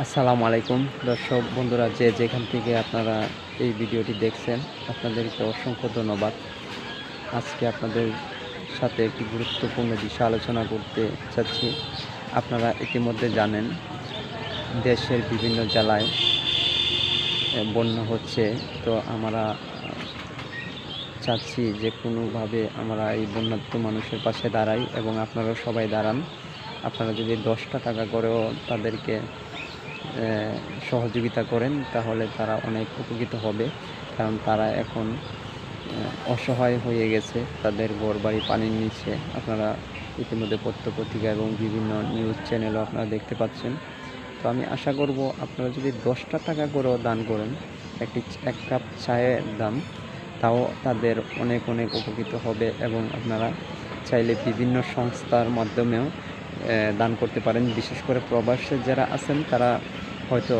আসসালামু আলাইকুম। দর্শক, বন্ধুরা, যে যেখান থেকে আপনারা এই ভিডিওটি দেখছেন, আপনাদেরকে অসংখ্য ধন্যবাদ। আজকে আপনাদের সাথে একটি গুরুত্বপূর্ণ বিষয় আলোচনা করতে চাচ্ছি। আপনারা ইতিমধ্যে জানেন, দেশের বিভিন্ন জেলায় বন্যা হচ্ছে। তো আমরা চাচ্ছি যে কোনোভাবে আমরা এই বন্যার্থ মানুষের পাশে দাঁড়াই এবং আপনারা সবাই দাঁড়ান। আপনারা যদি দশটা টাকা করেও তাদেরকে সহযোগিতা করেন, তাহলে তারা অনেক উপকৃত হবে। কারণ তারা এখন অসহায় হয়ে গেছে। তাদের ঘর, বাড়ি, পানির নিচে আপনারা ইতিমধ্যে পত্রপত্রিকা এবং বিভিন্ন নিউজ চ্যানেলও আপনারা দেখতে পাচ্ছেন। তো আমি আশা করব আপনারা যদি দশটা টাকা করেও দান করেন, একটি এক কাপ চায়ের দাম, তাও তাদের অনেক অনেক উপকৃত হবে এবং আপনারা চাইলে বিভিন্ন সংস্থার মাধ্যমেও দান করতে পারেন। বিশেষ করে প্রবাসে যারা আছেন, তারা হয়তো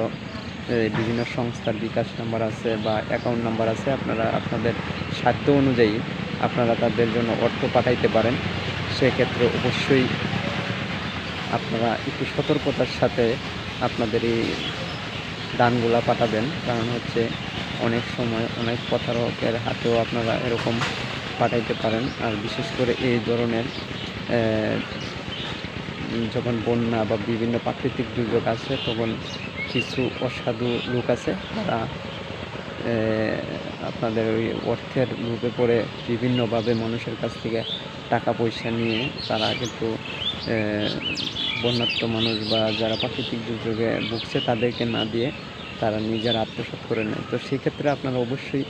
বিভিন্ন সংস্থার বিকাশ নাম্বার আছে বা অ্যাকাউন্ট নাম্বার আছে। আপনারা আপনাদের সাধ্য অনুযায়ী আপনারা তাদের জন্য অর্থ পাঠাইতে পারেন। সেক্ষেত্রে অবশ্যই আপনারা একটু সতর্কতার সাথে আপনাদের এই দানগুলা পাঠাবেন। কারণ হচ্ছে অনেক সময় অনেক প্রতারকের হাতেও আপনারা এরকম পাঠাইতে পারেন। আর বিশেষ করে এই ধরনের যখন বন্যা বা বিভিন্ন প্রাকৃতিক দুর্যোগ আসে তখন কিছু অসাধু লোক আছে, তারা আপনাদের ওই অর্থের লোভে পড়ে বিভিন্নভাবে মানুষের কাছ থেকে টাকা পয়সা নিয়ে তারা কিন্তু বন্যাত্ম মানুষ বা যারা প্রাকৃতিক দুর্যোগে ভুগছে তাদেরকে না দিয়ে তারা নিজের আত্মসাৎ করে নেয়। তো সেক্ষেত্রে আপনারা অবশ্যই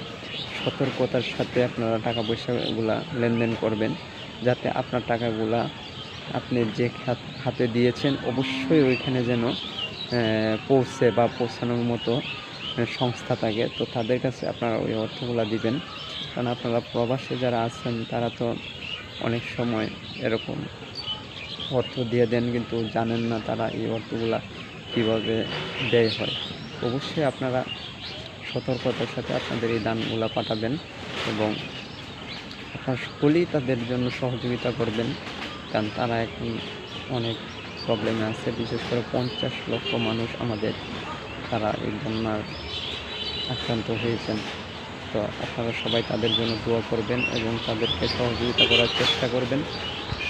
সতর্কতার সাথে আপনারা টাকা পয়সাগুলা লেনদেন করবেন, যাতে আপনার টাকাগুলা আপনি যে খাতে দিয়েছেন, অবশ্যই ওইখানে যেন পৌঁছে বা পৌঁছানোর মতো সংস্থা থাকে। তো তাদের কাছে আপনারা ওই অর্থগুলা দিবেন। কারণ আপনারা প্রবাসে যারা আছেন, তারা তো অনেক সময় এরকম অর্থ দিয়ে দেন, কিন্তু জানেন না তারা এই অর্থগুলা কীভাবে ব্যয় হয়। অবশ্যই আপনারা সতর্কতার সাথে আপনাদের এই দানগুলো পাঠাবেন এবং আপনার সকলেই তাদের জন্য সহযোগিতা করবেন। কারণ তারা এখন অনেক প্রবলেমে আছে। বিশেষ করে পঞ্চাশ লক্ষ মানুষ আমাদের তারা এই বন্যার আক্রান্ত হয়েছেন। তো আপনারা সবাই তাদের জন্য দোয়া করবেন এবং তাদেরকে সহযোগিতা করার চেষ্টা করবেন।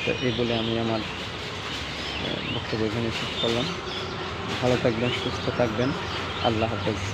তো এই বলে আমি আমার বক্তব্য এখানে শেষ করলাম। ভালো থাকবেন, সুস্থ থাকবেন। আল্লাহ হাফেজ।